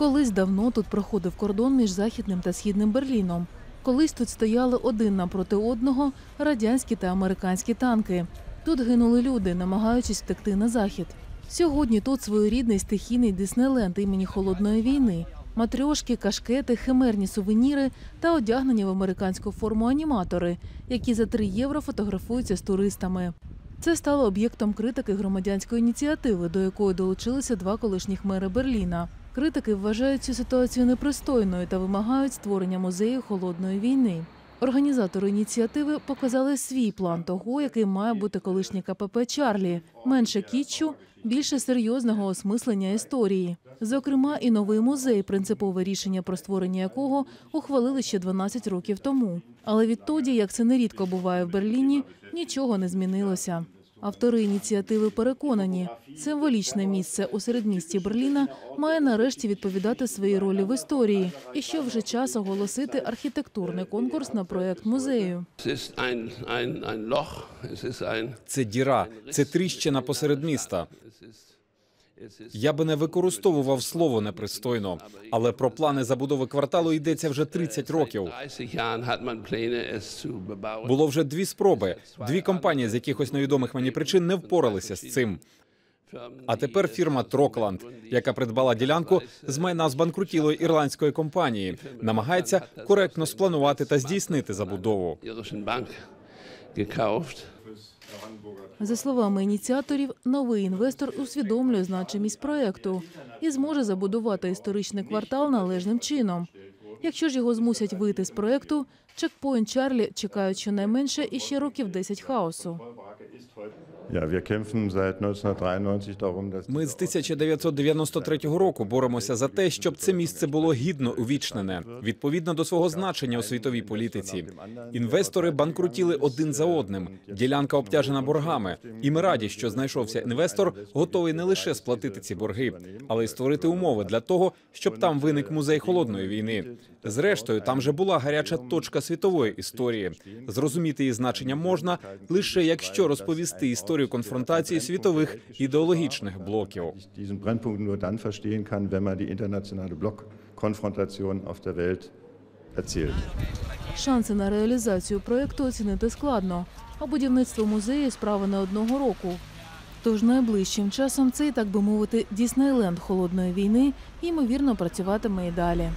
Колись давно тут проходив кордон між західним та східним Берліном. Колись тут стояли один напроти одного радянські та американські танки. Тут гинули люди, намагаючись втекти на захід. Сьогодні тут своєрідний стихійний Диснейленд імені холодної війни. Матрьошки, кашкети, химерні сувеніри та одягнені в американську форму аніматори, які за 3 євро фотографуються з туристами. Це стало об'єктом критики громадянської ініціативи, до якої долучилися два колишніх мери Берліна. Критики вважають цю ситуацію непристойною та вимагають створення музею холодної війни. Організатори ініціативи показали свій план того, який має бути колишнє КПП Чарлі, менше кітчу, більше серйозного осмислення історії. Зокрема, і новий музей, принципове рішення про створення якого ухвалили ще 12 років тому. Але відтоді, як це нерідко буває в Берліні, нічого не змінилося. Автори ініціативи переконані, символічне місце у середмісті Берліна має нарешті відповідати своїй ролі в історії, і що вже час оголосити архітектурний конкурс на проект музею. Це діра, це тріщина посеред міста. Я би не використовував слово непристойно, але про плани забудови кварталу йдеться вже 30 років. 30 Jahren hat man Pläne, es zu bebauen. Було вже дві спроби. Дві компанії з якихось невідомих мені причин не впоралися з цим. А тепер фірма Трокланд, яка придбала ділянку з майна збанкрутілої ірландської компанії, намагається коректно спланувати та здійснити забудову. Gekauft. За словами ініціаторів, новий інвестор усвідомлює значимість проекту і зможе забудувати історичний квартал належним чином. Якщо ж його змусять вийти з проекту, чекпоінт Чарлі чекають щонайменше іще років 10 хаосу. Ja, wir kämpfen seit 1993 darum, dass Ми з 1993 року боремося за те, щоб це місце було гідно увічнене відповідно до свого значення у світовій політиці. Інвестори банкрутіли один за одним. Ділянка обтяжена боргами, і ми раді, що знайшовся інвестор, готовий не лише сплатити ці борги, але й створити умови для того, щоб там виник музей холодної війни. Зрештою, там же була гаряча точка світової історії. Зрозуміти її значення можна лише якщо розповісти історію конфронтації світових ідеологічних блоків. Шанси на реалізацію проекту оцінити складно, а будівництво музею справа не одного року. Тож найближчим часом цей, так би мовити, Діснейленд холодної війни ймовірно працюватиме і далі.